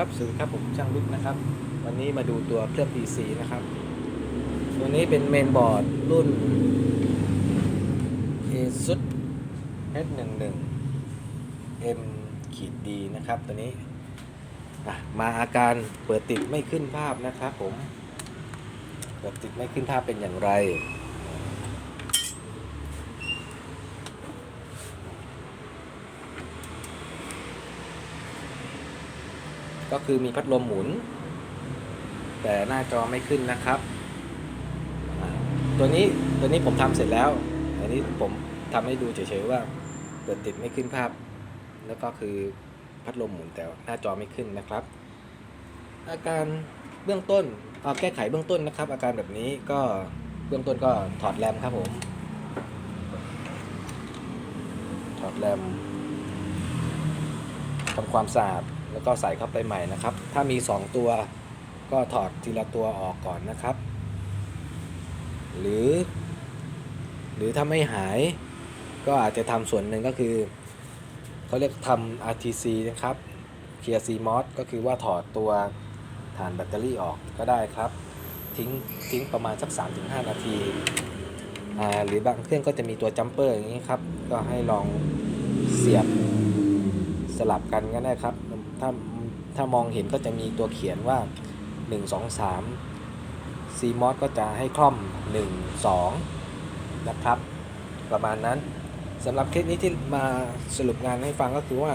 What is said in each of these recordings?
ครับสวัสดีครับผมช่างลุกนะครับ วันนี้มาดูตัวเครื่อง PC นะครับ ตัวนี้เป็นเมนบอร์ดรุ่น ASUS H11 M ขีด D นะครับ ตัวนี้มาอาการเปิดติดไม่ขึ้นภาพนะครับผม เปิดติดไม่ขึ้นภาพเป็นอย่างไร ก็คือมีพัดลมหมุน แต่หน้าจอไม่ขึ้นนะครับ ตัวนี้ตัวนี้ผมทำเสร็จแล้ว อันนี้ผมทำให้ดูเฉยๆว่าเปิดติดไม่ขึ้นภาพ แล้วก็คือพัดลมหมุนแต่หน้าจอไม่ขึ้นนะครับ อาการเบื้องต้นเอาแก้ไขเบื้องต้นนะครับ อาการแบบนี้ก็เบื้องต้นก็ถอดแรมครับผมถอดแรมทำความสะอาด แล้วก็ใส่เข้าไปใหม่นะครับ ถ้ามี 2 ตัวก็ถอดทีละตัวออกก่อนนะครับ หรือ หรือถ้าไม่หายก็อาจจะทำส่วนหนึ่งก็คือเขาเรียกทำ RTC นะครับเคลียร์ CMOS ก็คือว่าถอดตัวฐานแบตเตอรี่ออกก็ได้ครับ ทิ้งทิ้งประมาณสัก 3-5 นาทีอ่าหรือบางเครื่องก็จะมีตัวจัมเปอร์อย่างนี้ครับ ก็ให้ลองเสียบสลับกันก็ได้ครับ ถ้าถ้ามองเห็นก็จะมีตัวเขียนว่า 1 2 3 CMOS ก็จะให้คล่อม 1 2 นะครับ ประมาณนั้นสำหรับคลิปนี้ที่มาสรุปงานให้ฟังก็คือว่า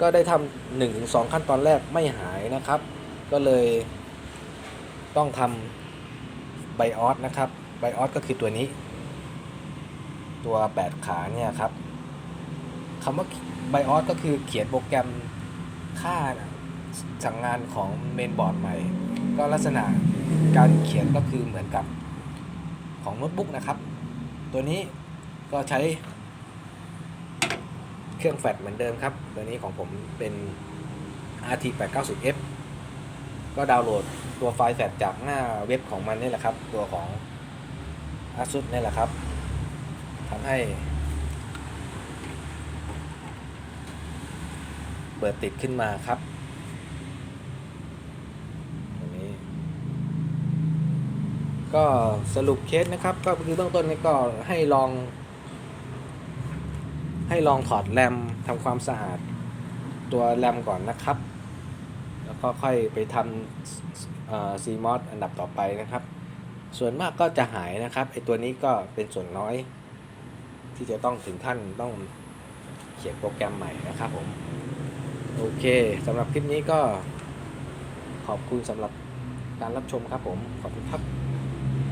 ก็ได้ทำ1ถึง2ขั้นตอนแรกไม่หายนะครับ ก็เลยต้องทำไบออสนะครับไบออสก็คือตัวนี้ ตัว 8 ขาเนี่ยครับคำว่า BIOS ก็คือเขียนโปรแกรม ค่าสั่งงานของเมนบอร์ดใหม่ ก็ลักษณะการเขียนก็คือเหมือนกับของโน้ตบุ๊กนะครับ ตัวนี้ก็ใช้เครื่องแฟลชเหมือนเดิมครับ ตัวนี้ของผมเป็น RT 8 9 0 F ก็ดาวน์โหลดตัวไฟล์แฟลชจากหน้าเว็บของมันนี่แหละครับ ตัวของ ASUS นี่แหละครับทำให้ เปิดติดขึ้นมาครับตรงนี้ก็สรุปเคสนะครับ ก็คือเบื้องต้นนี่ก็ให้ลอง ให้ลองถอดแรมทำความสะอาดตัวแรมก่อนนะครับ แล้วก็ค่อยไปทำซีมอสอันดับต่อไปนะครับ ส่วนมากก็จะหายนะครับไอตัวนี้ก็เป็นส่วนน้อย ที่จะต้องถึงขั้นต้องเขียนโปรแกรมใหม่นะครับผม โอเคสำหรับคลิปนี้ก็ขอบคุณสำหรับการรับชมครับผม ขอบคุณครับ